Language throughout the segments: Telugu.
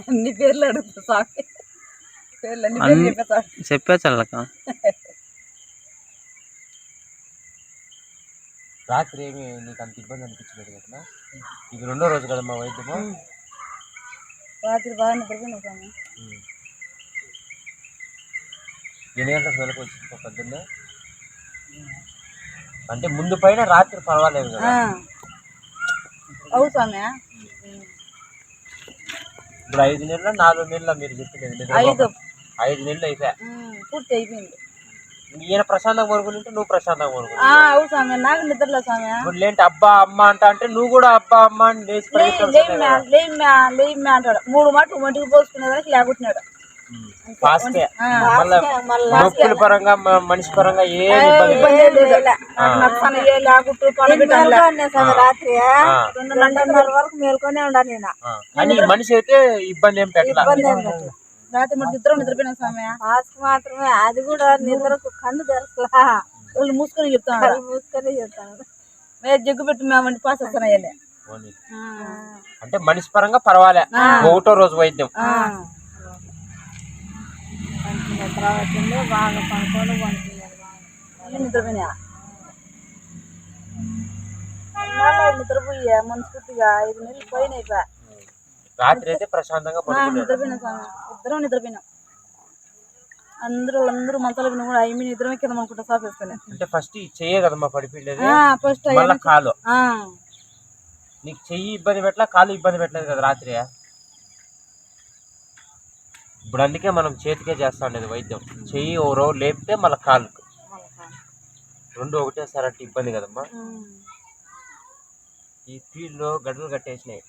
అన్ని పేర్లు అడుగుతా స్వామి పేర్లు అన్ని పేర్లు వాళ్ళక రాత్రి ఏమి నీకు అంత ఇబ్బంది అనిపించలేదు కదా ఇది రెండో రోజు కదమ్మా వైద్యము? రాత్రి బాగా నిద్రపోయినా స్వామి. ఉమ్. ఎన్ని గంటలకు వెనక వచ్చింది పొద్దున్నే? అంటే ముందు పైన రాత్రి పర్వాలేదు కదా? ఆ. ఇప్పుడు ఐదు నెలల నాలుగు నెలల మీరు చెప్పింది ఐదు. ఐదు నెలలు అయిపోయా? ఉమ్, పూర్తి అయిపోయింది. ఈయన ప్రశాంతంగా పడుకుంటే నువ్వు ప్రశాంతంగా పడుకుంటు ఆ, అవు స్వామి నాకు నిద్రలో స్వామి. ఇప్పుడు లేంటి అబ్బా అమ్మ అంట అంటే నువ్వు కూడా అబ్బా అమ్మ అని లేచి లేమ్మా. లేమ్మా అంటాడు. మూడు మటుకు మటుకు పోసుకునేదానికి లేకుంటున్నాడు నొప్పుల పరంగా మనిషి పరంగా ఏ రాత్రి రెండున్నర వరకు మేల్కొనే ఉండాలి నేను. కానీ మనిషి అయితే ఇబ్బంది ఏం పెట్టలా? రాత్రి మటుకు ఇద్దరు నిద్రపోయినా స్వామి. మాస్క్ మాత్రమే అది కూడా నిద్రకు కన్ను తెరసలా వాళ్ళు మూసుకొని చెప్తాను మూసుకొని చెప్తాను మేము జగ్గు పెట్టి మేమంటే పాస్ వస్తున్నాయి. అంటే మనిషి పరంగా పర్వాలే. ఒకటో రోజు వైద్యం. నిద్ర వచ్చింది బాగా పనుకొని పండుకున్నాను బాగా. నిద్రపోయినా? నిద్రపోయా మనస్ఫూర్తిగా ఐదు నెలలు పోయిన అయిపోయా. రాత్రి అయితే ప్రశాంతంగా పడుకున్నాడు నిద్రపోయినా స్వామి. ఇద్దరం నిద్రపోయినాం. అందరూ అందరూ మంచాల మీద కూడా ఐ మీన్ ఇద్దరం కింద అనుకుంటా సాఫ్ వేసుకుని అంటే ఫస్ట్ చెయ్యే కదమ్మా పడిపోయేది ఫస్ట్ మళ్ళా కాలు. నీకు చెయ్యి ఇబ్బంది పెట్టలా కాలు ఇబ్బంది పెట్టలేదు కదా రాత్రి? ఇప్పుడు అందుకే మనం చేతికే చేస్తా ఉండేది వైద్యం. చెయ్యి ఎవరో లేపితే మళ్ళీ కాళ్ళకు రెండు ఒకటేసారి అంటే ఇబ్బంది కదమ్మా. ఈ ఫీల్డ్లో గడ్డలు కట్టేసినాయి.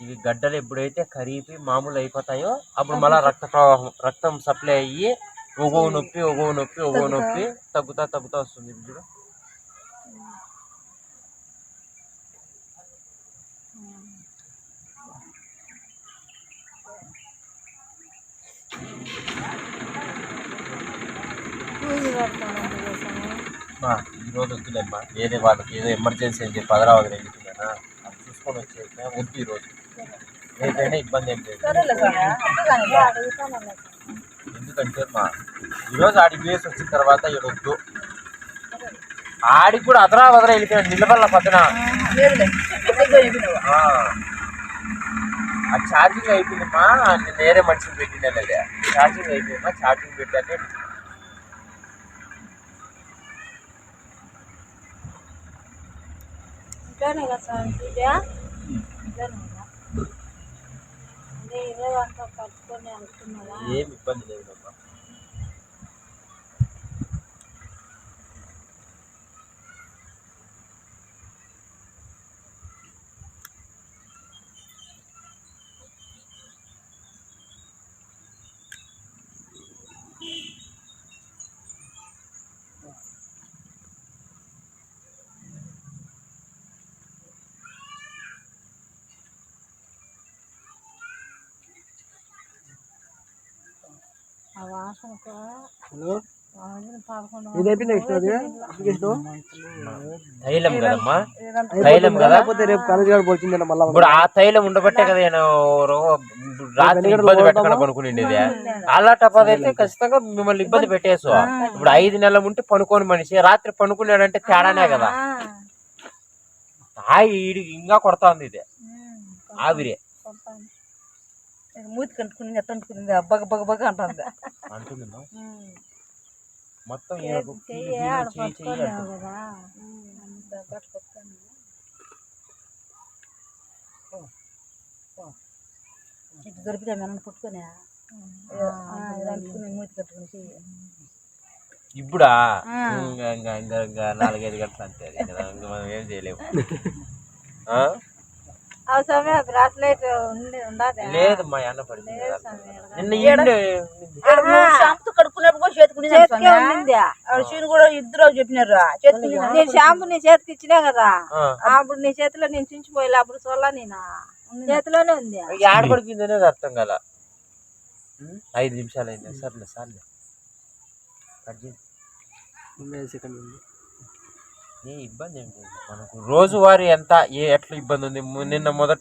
ఇవి గడ్డలు ఎప్పుడైతే కరిగి మామూలు అయిపోతాయో అప్పుడు మళ్ళీ రక్త ప్రవాహం రక్తం సప్లై అయ్యి ఒగో నొప్పి ఒగో నొప్పి ఒగో నొప్పి తగ్గుతా తగ్గుతా వస్తుంది. ఇప్పుడు పూజ పెడతాను చేసాను మా ఈ రోజు వద్దులేమ్మా. వేరే వాళ్ళకి ఏదో ఎమర్జెన్సీ అని చెప్పి హైదరాబాద్ వెళ్ళిపోయినా అది చూసుకొని వచ్చేసిన వద్దు ఈ రోజు. రేపైనా ఇబ్బంది ఏం లేదు. ఎందుకంటే మా ఈరోజు ఆడికి వేసి వచ్చిన తర్వాత ఈడొద్దు ఆడికి కూడా అదరా వదరా వెళ్ళిపోయాడు నిలబల్ల పక్కన. ఆ. ఛార్జింగ్ అయిపోయిందమ్మా నేను వేరే మనిషిని పెట్టినా లేదా? ఛార్జింగ్ అయిపోయిందమ్మా ఛార్జింగ్ పెట్టానే ఇంట్లోనే కదా స్వామి పూజ? ఇంట్లోనే కదా అంటే ఈరోజు అంతా కట్టుకొని అనుకున్నావా ఏం ఇబ్బంది లేదమ్మా ఆ వాసన తైలం కదమ్మా? తైలం కదా? రేపు కాలేజ్ గారు మళ్ళా ఇప్పుడు ఆ తైలం ఉండబట్టే కదా నేను రాత్రి ఇబ్బంది పెట్టకుండా పనుకునిండేది. అలాంటి అయితే ఖచ్చితంగా మిమ్మల్ని ఇబ్బంది పెట్టేసు. ఇప్పుడు ఐదు నెలల ఉంటే పనుకోని మనిషి రాత్రి పనుకున్నాడంటే తేడానే కదా. ఆ ఈడి ఇంకా కొడతా ఉంది ఇది ఆవిరి. మూతి కంటుకుని ఎట్ట అంటుకునింది బగ బగ బగ అంటుంది. అంటుంది. మొత్తం ఇటు దొరికితే మనం పుట్టుకొని. అంటుకుని మూతి కట్టుకుని. ఇప్పుడా. ఇంకా ఇంకా ఇంకా ఇంకా నాలుగైదు గంటలు అంతే. మనం ఏం చేయలేము. ఆ? అవసరమే బ్రాస్లెట్ ఉండి ఉండదు లేదు మా అన్న పడింది కదా. నిన్న ఏడ- ఈడు ఇక్కడ నువ్వు షాంపూతో కడుక్కునేప్పుడు కూడా చేతుకుని చేతికే ఉండింది. చీను కూడా ఇద్దరు చెప్పినారు. చేతుకుని నేను షాంపూ నీ చేతికి ఇచ్చినా కదా. అప్పుడు నీ చేతిలో నేను చించిపోయలే అప్పుడు చూడలా నేను? చేతిలోనే ఉంది? ఆడ పడిపోయింది అనేది అర్థం ఉం? ఐదు నిమిషాలు అయింది. సర్లే సర్లే. సెకండ్ ఉంది ఏ ఇబ్బంది ఏం లేదు. మనకు రోజువారీ ఎంత ఏ ఎట్లా ఇబ్బంది ఉంది? నిన్న మొదట